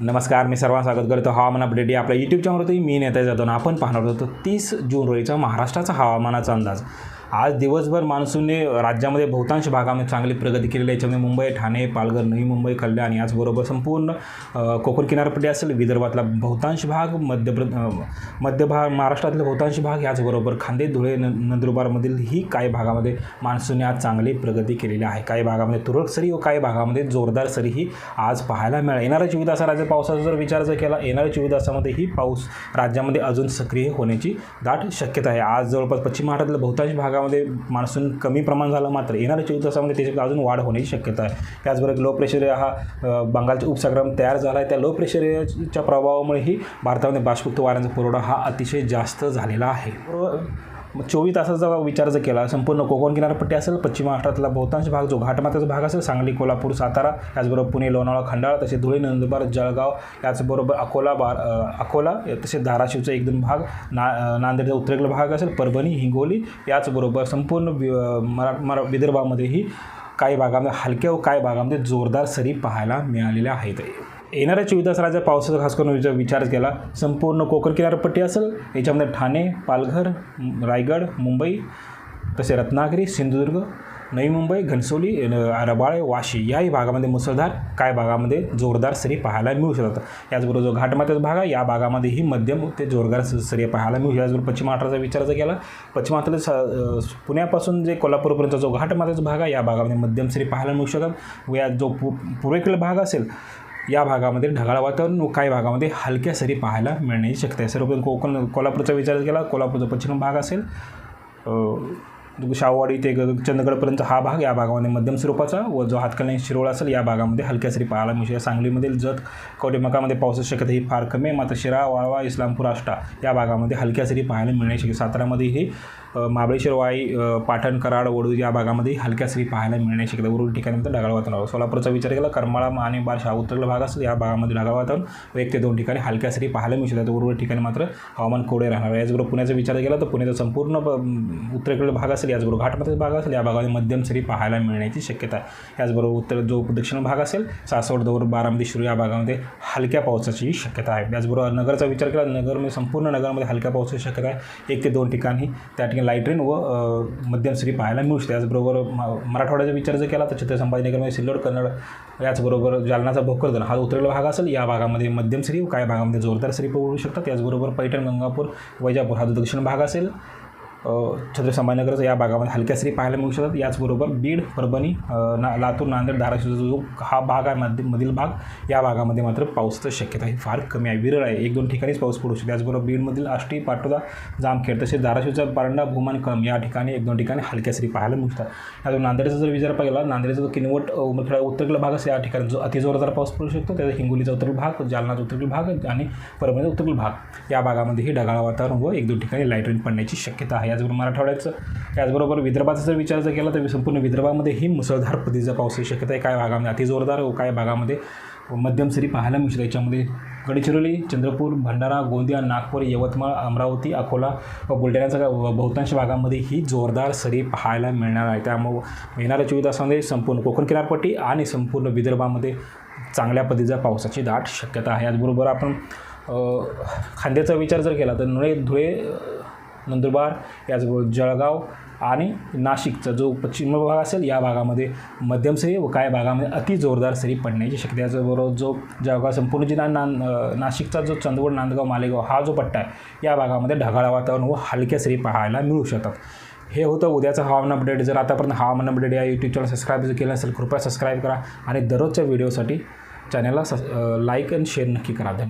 नमस्कार मी सर्वांना स्वागत करतो हवामान अपडेट या आपल्या यूट्यूब चॅनलवरती मी नेता जातो आपण पाहणार होतो तीस जून रोजीचा महाराष्ट्राचा हवामानाचा अंदाज. आज दिवसभर मान्सूनने राज्यामध्ये बहुतांश भागामध्ये चांगली प्रगती केलेली आहे. याच्यामध्ये मुंबई ठाणे पालघर नवी मुंबई कल्याण याचबरोबर संपूर्ण कोकण किनारपट्टी असेल विदर्भातला बहुतांश भाग मध्य प्र मध्य भाग महाराष्ट्रातले बहुतांश भाग याचबरोबर खांदे धुळे न नंदुरबारमधील ही काही भागामध्ये मान्सूनने आज चांगली प्रगती केलेली आहे. काही भागामध्ये तुरळक सरी व काही भागामध्ये जोरदार सरीही आज पाहायला मिळाली. येणाऱ्या चोवीस तासा राज्य पावसाचा जर विचार जर केला येणाऱ्या चोवीस तासामध्ये ही पाऊस राज्यामध्ये अजून सक्रिय होण्याची दाट शक्यता आहे. आज जवळपास पश्चिम महाराष्ट्रातल्या बहुतांश भागामध्ये मान्सून कमी प्रमाण झालं मात्र येणाऱ्या चोवीस तासामध्ये त्याच्यात अजून वाढ होण्याची शक्यता आहे. त्याचबरोबर लो प्रेशर एरिया हा बंगालचा उपसक्रम तयार झाला आहे. त्या लो प्रेशर एरियाच्या प्रभावामुळेही भारतामध्ये बाष्पयुक्त वाऱ्यांचा पुरवठा हा अतिशय जास्त झालेला आहे. चोवीस तासाचा विचार जर केला संपूर्ण कोकण किनारपट्टी असेल पश्चिम महाराष्ट्रातला बहुतांश भाग जो घाटमाथ्याचा भाग असेल सांगली कोल्हापूर सातारा त्याचबरोबर पुणे लोणावळा खंडाळा तसे धुळे नंदुरबार जळगाव याचबरोबर अकोला बार अकोला तसेच धाराशिवचा एक दोन भाग ना नांदेडचा उत्तरेकडला भाग असेल परभणी हिंगोली याचबरोबर संपूर्ण वि मरा मरा विदर्भामध्येही काही भागामध्ये हलक्या व काही भागामध्ये जोरदार सरी पाहायला मिळालेल्या आहेत. येणाऱ्या चोवीस तास राज्यात पावसाचा खास करून विचार विचार केला संपूर्ण कोकण किनारपट्टी असेल याच्यामध्ये ठाणे पालघर रायगड मुंबई तसे रत्नागिरी सिंधुदुर्ग नवी मुंबई घनसोली रबाळे वाशी याही भागामध्ये मुसळधार काय भागामध्ये जोरदार सरी पाहायला मिळू शकतात. याचबरोबर जो घाटमात्याचा भाग आहे या भागामध्येही मध्यम ते जोरदार सरी पाहायला मिळू याचबरोबर पश्चिम महाराष्ट्राचा विचार जर केला पश्चिम महाराष्ट्रात स- पुण्यापासून जे कोल्हापूरपर्यंतचा जो घाटमात्याचा भाग आहे या भागामध्ये मध्यम सरी पाहायला मिळू शकतात. व या जो पू पूर्वेकडील भाग असेल या भागामध्ये ढगाळ वातावरण व काही भागामध्ये हलक्या सरी पाहायला मिळण्याची शक्यता आहे. सर्वप्रथम कोकण कोल्हापूरचा विचार केला कोल्हापूरचा पश्चिम भाग असेल शाहूवाडी ते ग- चंदगडपर्यंत हा भाग या भागामध्ये मध्यम स्वरूपाचा व जो हातकणंगले शिरोळ असेल या भागामध्ये हलक्या सरी पाहायला मिळू सांगलीमधील जत कवडेमकामध्ये पावसाची शक्यता ही फार कमी मात्र शिरा वाळवा इस्लामपूर आष्टा या भागामध्ये हलक्या सरी पाहायला मिळण्याची शक्यता सातारामध्येही महाबळेश्वर वाई अ, पाटण कराड वडू या भागामध्ये हलक्या सरी पाहायला मिळण्याची शक्यता उर्वरित ठिकाणी तर ढगाळ वातावरण सोलापूरचा विचार केला करमाळा आणि बार उत्तरेला भाग असेल या भागामध्ये ढगाळ वातावरण एक ते दोन ठिकाणी हलक्या सरी पाहायला मिळू शकतात. उर्वरित ठिकाणी मात्र हवामान कोडे राहणार याचबरोबर पुण्याचा विचार केला तर पुण्याचा संपूर्ण उत्तरेकडील भाग असेल याचबरोबर घाटमध्येच भाग असेल या भागामध्ये मध्यम सरी पाहायला मिळण्याची शक्यता आहे. याचबरोबर उत्तर जो दक्षिण भाग असेल सासवड दौर बारामती शिरू या भागामध्ये हलक्या पावसाची शक्यता आहे. त्याचबरोबर नगरचा विचार केला नगरमध्ये म्हणजे संपूर्ण नगरमध्ये हलक्या पावसाची शक्यता आहे. एक ते दोन ठिकाणी त्या ठिकाणी लाइट रेन व मध्यम सरी पाहायला मिळू शकते त्याचबरोबर म- मराठवाड्याचा विचार जर केला तर छत्रपती संभाजीनगरमध्ये सिल्लोड कन्नड याचबरोबर जालनाचा भोकरदन हा उत्तरेला भाग असेल. या भागामध्ये मध्यम सरी काही भागामध्ये जोरदार सरी पडू शकतात. त्याचबरोबर पैठण गंगापूर वैजापूर हा जो दक्षिण भाग असेल छत्रपती संभाजीनगरचा या भागामध्ये हलक्या सरी पाहायला मिळू शकतात. याचबरोबर बीड परभणी ना लातूर नांदेड धाराशिवचा जो हा भाग आहे मध्य मधील भाग या भागामध्ये मात्र पाऊसचं शक्यता ही फार कमी आहे. विरळ आहे. एक दोन ठिकाणीच पाऊस पडू शकतो. त्याचबरोबर बीडमधील आष्टी पाटोदा जामखेड तसेच धाराशिवचा परंडा भूमान कळम या ठिकाणी एक दोन ठिकाणी हलक्या सरी पाहायला मिळतात त्यातून नांदेडचा जर विचार पाहिला नांदेडचा जो किनवट अ, उमरखेडा भाग असेल या ठिकाणी जो अतिजोरदार पाऊस पडू शकतो त्याचा हिंगोलीचा उत्तरेकडील भाग जालनाचा उत्तरेकडील भाग आणि परभणीचा उत्तरेकडील भाग या भागामध्ये हे ढगाळ वातावरण व एक दोन ठिकाणी लाइट रेन पडण्याची शक्यता आहे. याचबरोबर मराठवाड्याचं त्याचबरोबर विदर्भाचा जर विचार जर केला तर संपूर्ण विदर्भामध्येही मुसळधार पद्धतीचा पावसाची शक्यता आहे. काय भागामध्ये अतिजोरदार व काय भागामध्ये मध्यम सरी पाहायला मिळतं याच्यामध्ये गडचिरोली चंद्रपूर भंडारा गोंदिया नागपूर यवतमाळ अमरावती अकोला व बुलढाण्याचा बहुतांश भागामध्ये ही जोरदार सरी पाहायला मिळणार आहे. त्यामुळं येणाऱ्या चोवीस तासामध्ये संपूर्ण कोकण किनारपट्टी आणि संपूर्ण विदर्भामध्ये चांगल्या पद्धतीचा पावसाची दाट शक्यता आहे. याचबरोबर आपण खांद्याचा विचार जर केला तर धुळे धुळे नंदुरबार याचबरोबर जळगाव आणि नाशिकचा जो पश्चिम भाग असेल या भागामध्ये मध्यम सरी व काही भागामध्ये अति जोरदार सरी पडण्याची शक्यता याचबरोबर जो जळगाव संपूर्ण जिल्हा नां नाशिकचा जो चंदगड नांदगाव मालेगाव हा जो पट्टा आहे या भागामध्ये ढगाळ वातावरण व हलक्या सरी पाहायला मिळू शकतात. हे होतं उद्याचं हवामान अपडेट जर आतापर्यंत हवामान अपडेट या यूट्यूब चॅनल सबस्क्राईब जर केलं असेल कृपया सबस्क्राईब करा आणि दररोजच्या व्हिडिओसाठी चॅनलला लाईक अँड शेअर नक्की करा. धन्यवाद.